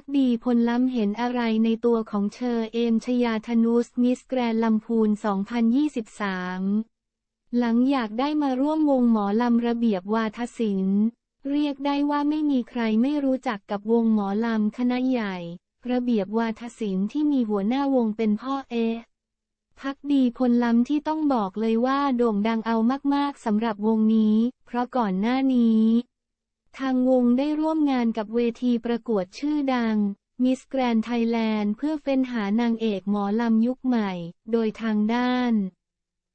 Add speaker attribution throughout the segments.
Speaker 1: พักดีพลล้ำเห็นอะไรในตัวของเชอเอมชยาธนุสมิสแกรนลำพูน 2023 หลังอยากได้มาร่วมวงหมอลำระเบียบวาทศิลป์ เรียกได้ว่าไม่มีใครไม่รู้จักกับวงหมอลำคณะใหญ่ ระเบียบวาทศิลป์ที่มีหัวหน้าวงเป็นพ่อเอพักดีพลล้ำที่ต้องบอกเลยว่าโด่งดังเอามากๆสำหรับวงนี้ เพราะก่อนหน้านี้ ทางวงได้ร่วมงานกับเวทีประกวดชื่อดัง Miss Grand Thailand เพื่อเฟ้นหานางเอกหมอลำยุคใหม่ โดยทางด้าน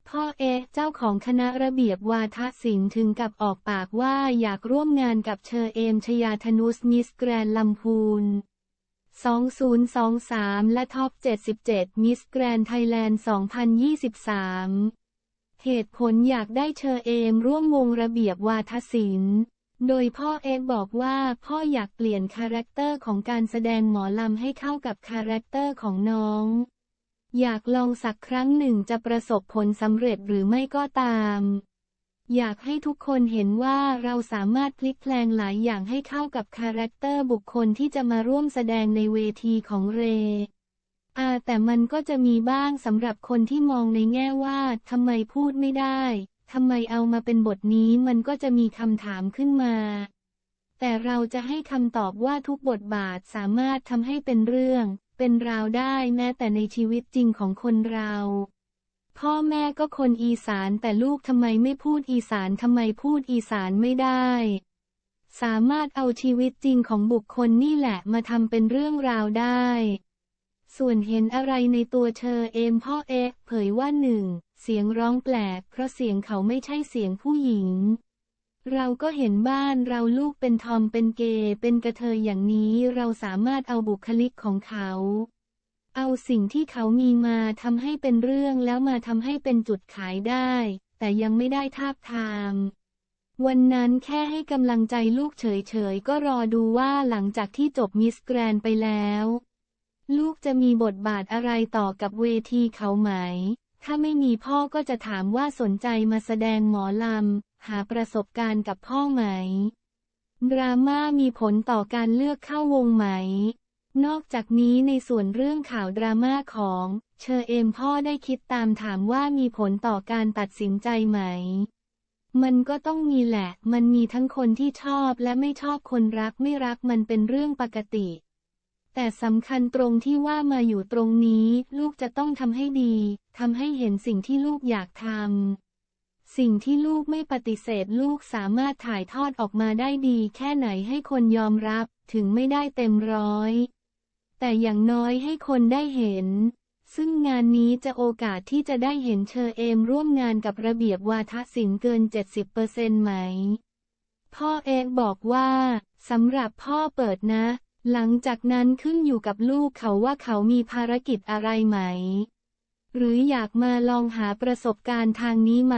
Speaker 1: พ่อเอะเจ้าของคณะระเบียบวาทศิลป์ถึงกับออกปากว่าอยากร่วมงานกับเชอเอมชยาธนุสมิสแกรนลำพูน2023 และท็อป 77 มิสแกรนไทยแลนด์ 2023 เหตุผลอยากได้เชอเอมร่วมวงระเบียบวาทศิลป์ โดยพ่อเอกบอกว่าพ่ออยากเปลี่ยนคาแรคเตอร์ของการแสดงหมอลำให้เข้ากับคาแรคเตอร์ของน้อง อยากลองสักครั้งหนึ่งจะประสบผลสำเร็จหรือไม่ก็ตาม อยากให้ทุกคนเห็นว่าเราสามารถพลิกแปลงหลายอย่างให้เข้ากับคาแรคเตอร์บุคคลที่จะมาร่วมแสดงในเวทีของเรอาแต่มันก็จะมีบ้างสำหรับคนที่มองในแง่ว่าทำไมพูดไม่ได้ ทำไมเอามาเป็นบทนี้มันก็จะมีคำถามขึ้นมา แต่เราจะให้คำตอบว่าทุกบทบาทสามารถทำให้เป็นเรื่อง เป็นราวได้แม้แต่ในชีวิตจริงของคนเรา พ่อแม่ก็คนอีสานแต่ลูกทำไมไม่พูดอีสานทำไมพูดอีสานไม่ได้ สามารถเอาชีวิตจริงของบุคคลนี่แหละมาทำเป็นเรื่องราวได้ส่วนเห็นอะไรในตัวเธอเอมพ่อเอ๊ะเผยว่าหนึ่ง เสียงร้องแปลก เพราะเสียงเขาไม่ใช่เสียงผู้หญิง เราก็เห็นบ้านเราลูกเป็นทอมเป็นเกย์เป็นกระเทยอย่างนี้เราสามารถเอาบุคลิกของเขา เอาสิ่งที่เขามีมาทำให้เป็นเรื่องแล้วมาทำให้เป็นจุดขายได้ แต่ยังไม่ได้ทาบทามวันนั้นแค่ให้กำลังใจลูกเฉยๆ ก็รอดูว่าหลังจากที่จบมิสแกรนไปแล้ว ลูกจะมีบทบาทอะไรต่อกับเวทีเขาไหม ถ้าไม่มีพ่อก็จะถามว่าสนใจมาแสดงหมอลำ หาประสบการณ์กับพ่อไหม ดราม่ามีผลต่อการเลือกเข้าวงไหม นอกจากนี้ในส่วนเรื่องข่าวดราม่าของเชอเอมพ่อได้คิดตามถามว่ามีผลต่อการตัดสินใจไหม มันก็ต้องมีแหละ มันมีทั้งคนที่ชอบและไม่ชอบคนรักไม่รักมันเป็นเรื่องปกติ แต่สำคัญตรงที่ว่ามาอยู่ตรงนี้ ลูกจะต้องทำให้ดีทำให้เห็นสิ่งที่ลูกอยากทำสิ่งที่ลูกไม่ปฏิเสธลูกสามารถถ่ายทอดออกมาได้ดี แค่ไหนให้คนยอมรับ ถึงไม่ได้เต็มร้อย แต่อย่างน้อยให้คนได้เห็น ซึ่งงานนี้จะโอกาสที่จะได้เห็นเชอเอมร่วมงานกับระเบียบวาทศิลป์เกิน 70%ไหม พ่อเอกบอกว่าสำหรับพ่อเปิดนะ หลังจากนั้นขึ้นอยู่กับลูกเขาว่าเขามีภารกิจอะไรไหม หรืออยากมาลองหาประสบการณ์ทางนี้ไหม